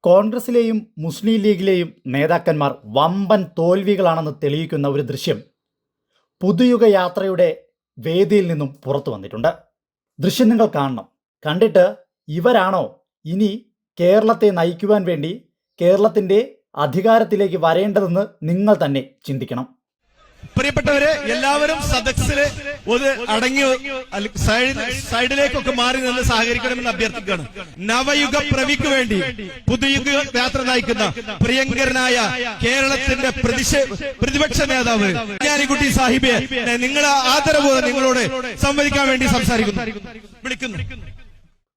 കോൺഗ്രസിലെയും മുസ്ലിം ലീഗിലെയും നേതാക്കന്മാർ വമ്പൻ തോൽവികളാണെന്ന് തെളിയിക്കുന്ന ഒരു ദൃശ്യം പുതുയുഗ യാത്രയുടെ വേദിയിൽ നിന്നും പുറത്തു വന്നിട്ടുണ്ട്. ദൃശ്യം നിങ്ങൾ കാണണം. കണ്ടിട്ട് ഇവരാണോ ഇനി കേരളത്തെ നയിക്കുവാൻ വേണ്ടി കേരളത്തിന്റെ അധികാരത്തിലേക്ക് വരേണ്ടതെന്ന് നിങ്ങൾ തന്നെ ചിന്തിക്കണം. പ്രിയപ്പെട്ടവരെ എല്ലാവരും സദസ്സിൽ ഒരു അടങ്ങി സൈഡിലേക്കൊക്കെ മാറി നിന്ന് സഹകരിക്കണമെന്ന് അഭ്യർത്ഥിക്കുകയാണ്. നവയുഗ പ്രവിക്ക് വേണ്ടി പുതുയുഗ യാത്ര നയിക്കുന്ന പ്രിയങ്കരനായ കേരളത്തിന്റെ പ്രതിപക്ഷ നേതാവ് കുട്ടി സാഹിബെ നിങ്ങളെ ആദരവ് നിങ്ങളോട് സംവദിക്കാൻ വേണ്ടി സംസാരിക്കുന്നു. വിളിക്കുന്നു.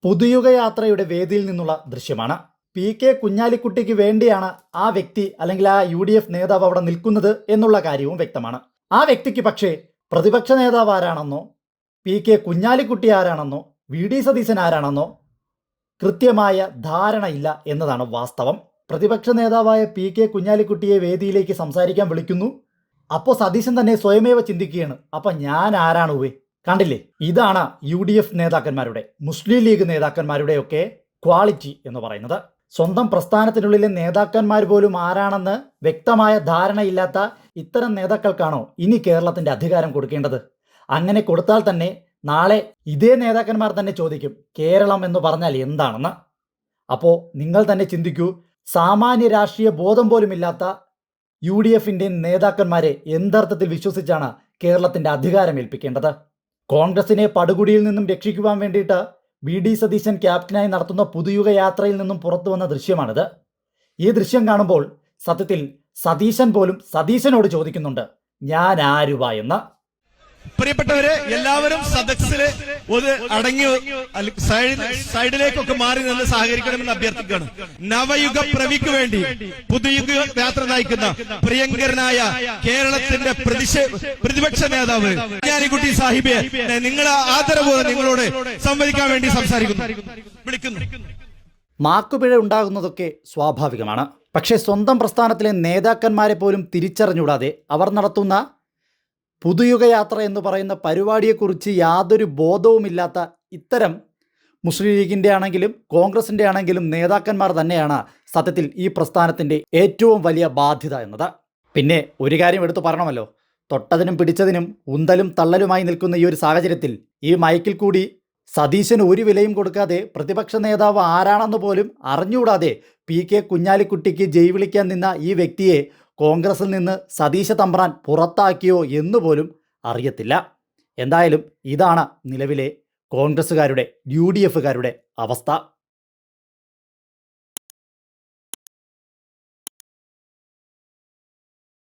പുതുയുഗ യാത്രയുടെ വേദിയിൽ നിന്നുള്ള ദൃശ്യമാണ്. പി കെ കുഞ്ഞാലിക്കുട്ടിക്ക് വേണ്ടിയാണ് ആ വ്യക്തി അല്ലെങ്കിൽ ആ യു നേതാവ് അവിടെ നിൽക്കുന്നത് എന്നുള്ള കാര്യവും വ്യക്തമാണ്. ആ വ്യക്തിക്ക് പക്ഷേ പ്രതിപക്ഷ നേതാവ് ആരാണെന്നോ പി കെ കുഞ്ഞാലിക്കുട്ടി ആരാണെന്നോ വി ഡി സതീശൻ ആരാണെന്നോ കൃത്യമായ ധാരണയില്ല എന്നതാണ് വാസ്തവം. പ്രതിപക്ഷ നേതാവായ പി കെ കുഞ്ഞാലിക്കുട്ടിയെ വേദിയിലേക്ക് സംസാരിക്കാൻ വിളിക്കുന്നു. അപ്പോൾ സതീശൻ തന്നെ സ്വയമേവ ചിന്തിക്കുകയാണ് അപ്പം ഞാൻ ആരാണ് ഉവേ കണ്ടില്ലേ? ഇതാണ് യു ഡി എഫ് നേതാക്കന്മാരുടെ മുസ്ലിം ലീഗ് നേതാക്കന്മാരുടെയൊക്കെ ക്വാളിറ്റി എന്ന് പറയുന്നത്. സ്വന്തം പ്രസ്ഥാനത്തിനുള്ളിലെ നേതാക്കന്മാർ പോലും ആരാണെന്ന് വ്യക്തമായ ധാരണയില്ലാത്ത ഇത്തരം നേതാക്കൾക്കാണോ ഇനി കേരളത്തിന്റെ അധികാരം കൊടുക്കേണ്ടത്? അങ്ങനെ കൊടുത്താൽ തന്നെ നാളെ ഇതേ നേതാക്കന്മാർ തന്നെ ചോദിക്കും കേരളം എന്ന് പറഞ്ഞാൽ എന്താണെന്ന്? അപ്പോൾ നിങ്ങൾ തന്നെ ചിന്തിക്കൂ സാമാന്യ രാഷ്ട്രീയ ബോധം പോലുമില്ലാത്ത യു ഡി എഫിന്റെ നേതാക്കന്മാരെ എന്തർത്ഥത്തിൽ വിശ്വസിച്ചാണ് കേരളത്തിന്റെ അധികാരം ഏൽപ്പിക്കേണ്ടത്? കോൺഗ്രസിനെ പടുകുടിയിൽ നിന്നും രക്ഷിക്കുവാൻ വേണ്ടിയിട്ട് വി ഡി സതീശൻ ക്യാപ്റ്റനായി നടത്തുന്ന പുതുയുഗ യാത്രയിൽ നിന്നും പുറത്തു വന്ന ദൃശ്യമാണിത്. ഈ ദൃശ്യം കാണുമ്പോൾ സത്യത്തിൽ സതീശൻ പോലും സതീശനോട് ചോദിക്കുന്നുണ്ട് ഞാൻ ആരുവ എന്ന്. പ്രിയപ്പെട്ടവരെ എല്ലാവരും സദസ്സിൽ ഒരു അടങ്ങി സൈഡ് സൈഡിലേക്കൊക്കെ മാറി നിന്ന് സഹകരിക്കണമെന്ന് അഭ്യർത്ഥിക്കുകയാണ്. നവയുഗ പ്രവിക്ക് വേണ്ടി പുതുയുഗ യാത്ര നയിക്കുന്ന പ്രിയങ്കരനായ കേരളത്തിന്റെ പ്രതിപക്ഷ നേതാവ് കുട്ടി സാഹിബെ നിങ്ങളെ ആദരവ് നിങ്ങളോട് സംവദിക്കാൻ വേണ്ടി സംസാരിക്കുന്നു. വിളിക്കുന്നു. മാക്കുപിഴ ഉണ്ടാകുന്നതൊക്കെ സ്വാഭാവികമാണ്. പക്ഷേ സ്വന്തം പ്രസ്ഥാനത്തിലെ നേതാക്കന്മാരെ പോലും തിരിച്ചറിഞ്ഞൂടാതെ അവർ നടത്തുന്ന പുതുയുഗ യാത്ര എന്ന് പറയുന്ന പരിപാടിയെക്കുറിച്ച് യാതൊരു ബോധവുമില്ലാത്ത ഇത്തരം മുസ്ലിം ലീഗിന്റെ ആണെങ്കിലും കോൺഗ്രസിന്റെ ആണെങ്കിലും നേതാക്കന്മാർ തന്നെയാണ് സത്യത്തിൽ ഈ പ്രസ്ഥാനത്തിന്റെ ഏറ്റവും വലിയ ബാധ്യത എന്നത്. പിന്നെ ഒരു കാര്യം എടുത്തു പറയണമല്ലോ. തൊട്ടതിനും പിടിച്ചതിനും ഉന്തലും തള്ളലുമായി നിൽക്കുന്ന ഈ ഒരു സാഹചര്യത്തിൽ ഈ മൈക്കിൽ കൂടി സതീശന് ഒരു വിലയും കൊടുക്കാതെ പ്രതിപക്ഷ നേതാവ് ആരാണെന്ന് പോലും അറിഞ്ഞുകൂടാതെ പി കെ കുഞ്ഞാലിക്കുട്ടിക്ക് ജയ് വിളിക്കാൻ നിന്ന ഈ വ്യക്തിയെ കോൺഗ്രസിൽ നിന്ന് സതീശ തമ്പ്രാൻ പുറത്താക്കിയോ എന്ന് പോലും അറിയത്തില്ല. എന്തായാലും ഇതാണ് നിലവിലെ കോൺഗ്രസ്സുകാരുടെ യു ഡി എഫുകാരുടെ അവസ്ഥ.